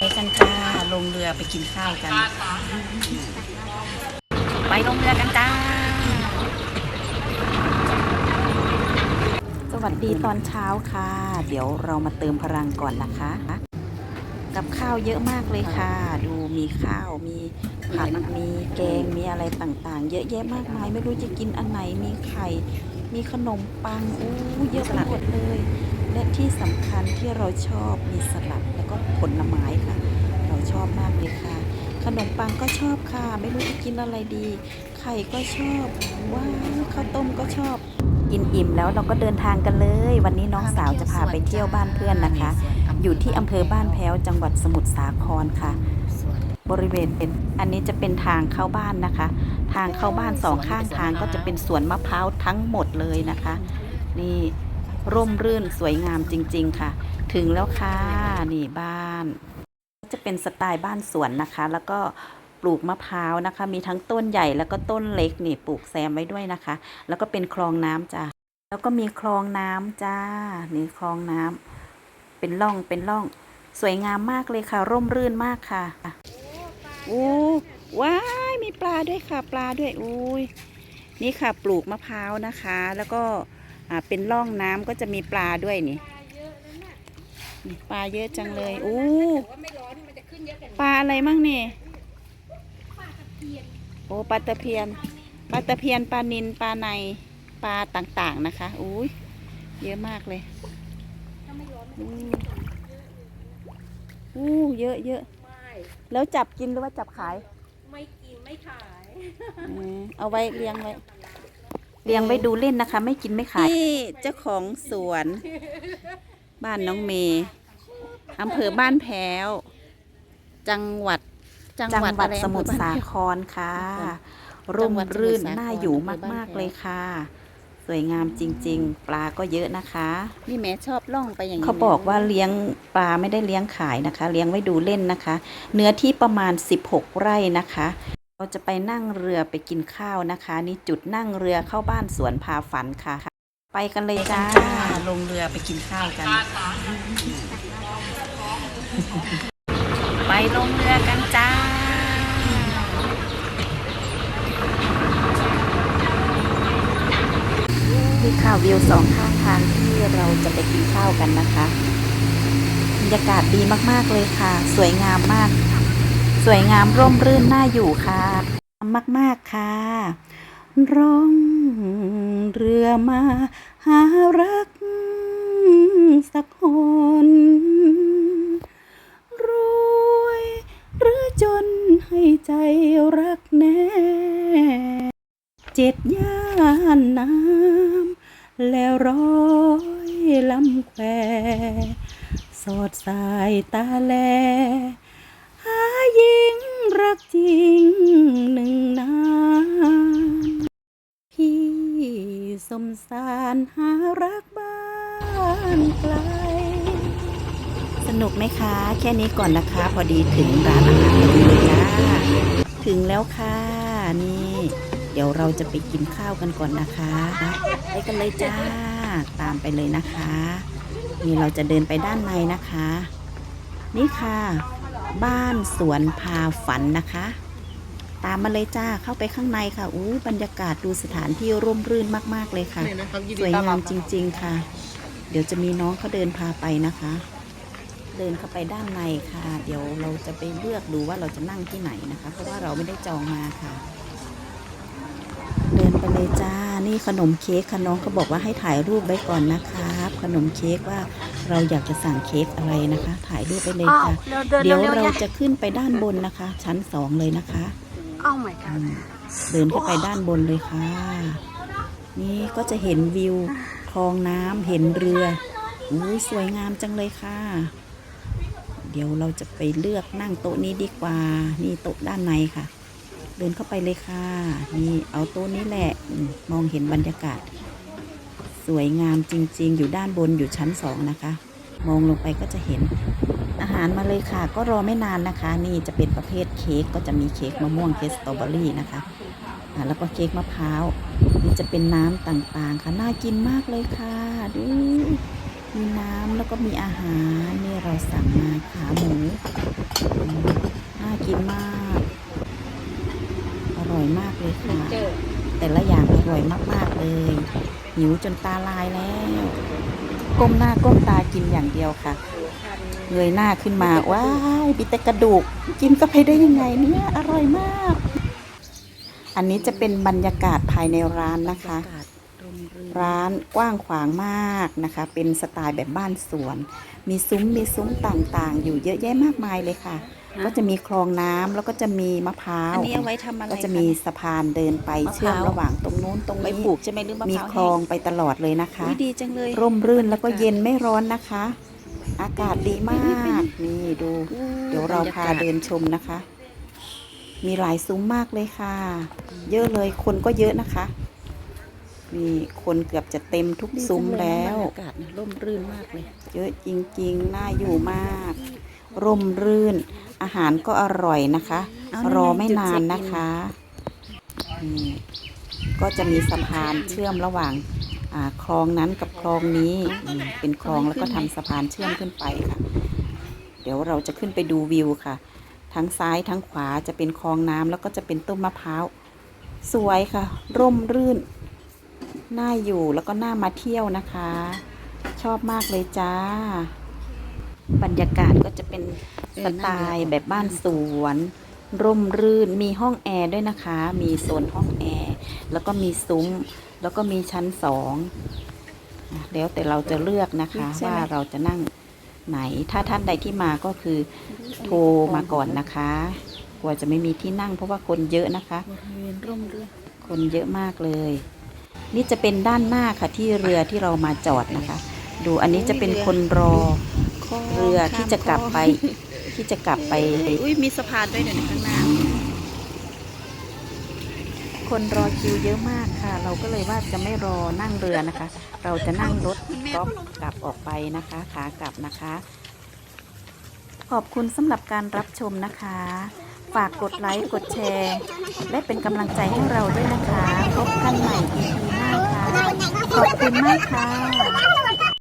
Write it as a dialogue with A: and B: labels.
A: ไปกันจ้าลงเรือไปกินข้าวกัน ไปลงเรือกันจ้า สวัสดีตอนเช้าค่ะ เดี๋ยวเรามาเติมพลังก่อนนะคะ กับข้าวเยอะมากเลยค่ะ ดูมีข้าวมีผัดมีแกงมีอะไรต่างๆ เยอะแยะมากมาย ไม่รู้จะกินอันไหนมีไข่ มีขนมปังอู้เยอะไปหมดเลย และที่สำคัญที่เราชอบมีสลัดแล้วก็ผลไม้ค่ะ เราชอบมากเลยค่ะ ขนมปังก็ชอบค่ะ ไม่รู้จะกินอะไรดี ไข่ก็ชอบ ว้าวข้าวต้มก็ชอบ กินอิ่มแล้วเราก็เดินทางกันเลย วันนี้น้องสาวจะพาไปเที่ยวบ้านเพื่อนนะคะ อยู่ที่อำเภอบ้านแพ้วจังหวัดสมุทรสาครค่ะบริเวณเป็นอันนี้จะเป็นทางเข้าบ้านนะคะ ทางเข้าบ้านสองข้างทางก็จะเป็นสวนมะพร้าวทั้งหมดเลยนะคะ นี่ ร่มรื่นสวยงามจริง ๆ ค่ะ ถึงแล้วค่ะนี่บ้าน จะเป็นสไตล์บ้านสวนนะคะ แล้วก็ปลูกมะพร้าวนะคะ มีทั้งต้นใหญ่แล้วก็ต้นเล็กนี่ปลูกแซมไว้ด้วยนะคะ แล้วก็เป็นคลองน้ำจ้าแล้วก็มีคลองน้ำจ้านี่คลองน้ำเป็นร่องเป็นร่องสวยงามมากเลยค่ะ ร่มรื่นมากค่ะโอ้ว้ายมีปลาด้วยค่ะ ปลาด้วยอุ้ยนี่ค่ะปลูกมะพร้าวนะคะ แล้วก็ อ่าเป็นร่องน้ำก็จะมีปลาด้วยนี่นี่ปลาเยอะจังเลยอู้ปลาอะไรมั่งนี่โอ้ปลาตะเพียนปลาตะเพียนปลานินปลาในปลาต่างๆนะคะอุ้ยเยอะมากเลยอู้อู้เยอะเยอะ
B: ไม่
A: แล้วจับกินหรือว่าจับขาย
B: ไม่กินไม่ขาย
A: เออเอาไว้เลี้ยงไว้ เลี้ยงไว้ดูเล่นนะคะ ไม่กินไม่ขายนี่เจ้าของสวน บ้านน้องเมย์อำเภอบ้านแพ้ว จังหวัด จังหวัด
B: อะไร
A: สมุทรสาครค่ะ ร่ม
B: จังหวัดสมุทร
A: รื่น
B: สาคร
A: น่าอยู่
B: อำเภอบ้าน
A: มาก
B: แพ้ว
A: ๆเลยค่ะ สวยงามจริง ๆ ปลาก็เยอะนะคะ
B: นี่แม่ชอบล่องไปอย่างนี้
A: เขาบอกว่าเลี้ยงปลาไม่ได้เลี้ยงขายนะคะ เลี้ยงไว้ดูเล่นนะคะ เนื้อที่ประมาณ 16 ไร่นะคะ เราจะไปนั่งเรือไปกินข้าวนะคะ นี่จุดนั่งเรือเข้าบ้านสวนพาฝันค่ะ ไปกันเลยจ้าลงเรือไปกินข้าวกัน ไปลงเรือกันจ้านี่ค่ะวิวสองข้างทางที่เราจะไปกินข้าวกันนะคะบรรยากาศดีมากๆเลยค่ะ สวยงามมาก สวยงามร่มรื่นน่าอยู่ค่ะมาก ๆ ค่ะ ร้องเรือมาหารักสักคนรวยหรือจนให้ใจรักแน่เจ็ดย่านน้ำแล้วร้อยลำแควสอดสายตาแล มสารหารักบ้านไกล สนุกไหมคะ แค่นี้ก่อนนะคะ พอดีถึงร้านอาหารพอดีเลยจ้าถึงแล้วค่ะ นี่ เดี๋ยวเราจะไปกินข้าวกันก่อนนะคะ ไปกันเลยจ้า ตามไปเลยนะคะ นี่เราจะเดินไปด้านในนะคะ นี่ค่ะ บ้านสวนพาฝันนะคะ ตามมาเลยจ้าเข้าไปข้างในค่ะอู้บรรยากาศดูสถานที่ร่มรื่นมาก ๆ เลยค่ะ สวยงามจริง ๆ ค่ะ เดี๋ยวจะมีน้องเขาเดินพาไปนะคะ เดินเข้าไปด้านในค่ะ เดี๋ยวเราจะไปเลือกดูว่าเราจะนั่งที่ไหนนะคะ เพราะว่าเราไม่ได้จองมาค่ะ เดินไปเลยจ้านี่ขนมเค้กค่ะน้องเขาบอกว่าให้ถ่ายรูปไว้ก่อนนะครับ ขนมเค้กว่าเราอยากจะสั่งเค้กอะไรนะคะ ถ่ายรูปไปเลยจ้าเดี๋ยวเราจะขึ้นไปด้านบนนะคะ ชั้นสองเลยนะคะ
B: อ้าว my god
A: เดินเข้าไปด้านบนเลยค่ะ นี่ก็จะเห็นวิวคลองน้ำเห็นเรืออุ้ยสวยงามจังเลยค่ะ เดี๋ยวเราจะไปเลือกนั่งโต๊ะนี้ดีกว่า นี่โต๊ะด้านในค่ะ เดินเข้าไปเลยค่ะ นี่เอาโต๊ะนี้แหละมองเห็นบรรยากาศ สวยงามจริง ๆ อยู่ด้านบนอยู่ชั้นสองนะคะ มองลงไปก็จะเห็น อาหารมาเลยค่ะ ก็รอไม่นานนะคะ นี่จะเป็นประเภทเค้กก็จะมีเค้กมะม่วงเค้กสตรอเบอรี่นะคะแล้วก็เค้กมะพร้าวนี่จะเป็นน้ำต่างๆค่ะน่ากินมากเลยค่ะดูมีน้ำแล้วก็มีอาหารนี่เราสั่งมาขาหมูน่ากินมาก อร่อยมากเลยค่ะ แต่ละอย่างอร่อยมากๆเลยหิวจนตาลายแล้วก้มหน้าก้มตากินอย่างเดียวค่ะ เงยหน้าขึ้นมา ว้ายมีแต่กระดูก กินก็ไปได้ยังไงเนี่ยอร่อยมาก อันนี้จะเป็นบรรยากาศภายในร้านนะคะ ร้านกว้างขวางมากนะคะ เป็นสไตล์แบบบ้านสวน มีซุ้มมีซุ้มต่างๆ อยู่เยอะแยะมากมายเลยค่ะ ก็จะมีคลองน้ำแล้วก็จะมีมะพร้าว
B: อันนี้เอาไว้ทำอะไร
A: ก็จะมีสะพานเดินไป
B: มะพร้าว
A: เชื่อมระหว่างตรงนู้นตรง
B: ไป
A: นี้
B: ปลูกใช่ไหมหรือมะพ
A: มี
B: ร้าว
A: คลองไปตลอดเลยนะคะ
B: อุ๊ยดีจังเลย
A: ร่มรื่นแล้วก็เย็นไม่ร้อนนะคะ อากาศดีมาก นี่ดู เดี๋ยวเราพาเดินชมนะคะ มีหลายซุ้มมากเลยค่ะ เยอะเลยคนก็เยอะนะคะมีคนเกือบจะเต็มทุกซุ้มแล้ว
B: บรรยากาศนะร่มรื่นมากเลย
A: เยอะจริงๆ น่าอยู่มาก ร่มรื่น อาหารก็อร่อยนะคะ
B: เอานั่นไง
A: รอไม่นาน
B: จุดเช็คอิน
A: นะคะนี่ก็จะมีสะพานเชื่อมระหว่างอ่า คลองนั้นกับคลองนี้เป็นคลองแล้วก็ทำสะพานเชื่อมขึ้นไปค่ะ เดี๋ยวเราจะขึ้นไปดูวิวค่ะ ทั้งซ้ายทั้งขวาจะเป็นคลองน้ำแล้วก็จะเป็นต้นมะพร้าวสวยค่ะ ร่มรื่นน่าอยู่แล้วก็น่ามาเที่ยวนะคะ ชอบมากเลยจ้า บรรยากาศก็จะเป็นสไตล์แบบบ้านสวน ร่มรื่นมีห้องแอร์ด้วยนะคะ มีโซนห้องแอร์แล้วก็มีซุ้ม แล้วก็มีชั้นสองอะแล้วแต่เราจะเลือกนะคะ
B: ใช่ไหม
A: ว่าเราจะนั่งไหน ถ้าท่านใดที่มาก็คือโทรมาก่อนนะคะกลัวจะไม่มีที่นั่งเพราะว่าคนเยอะนะคะ
B: บริเวณร่มรื่น
A: คนเยอะมากเลย นี่จะเป็นด้านหน้าค่ะที่เรือที่เรามาจอดนะคะ ดูอันนี้จะเป็นคนรอเรือที่จะกลับไปที่จะกลับไป
B: อุ้ยมีสะพานด้วยเดี๋ยวนี้ข้างหน้า
A: คนรอคิวเยอะมากค่ะ เราก็เลยว่าจะไม่รอนั่งเรือนะคะ เราจะนั่งรถก๊อฟกลับออกไปนะคะขากลับนะคะ ขอบคุณสำหรับการรับชมนะคะ ฝากกดไลค์กดแชร์ และเป็นกำลังใจให้เราด้วยนะคะ พบกันใหม่ EP หน้าค่ะ ขอบคุณมากค่ะ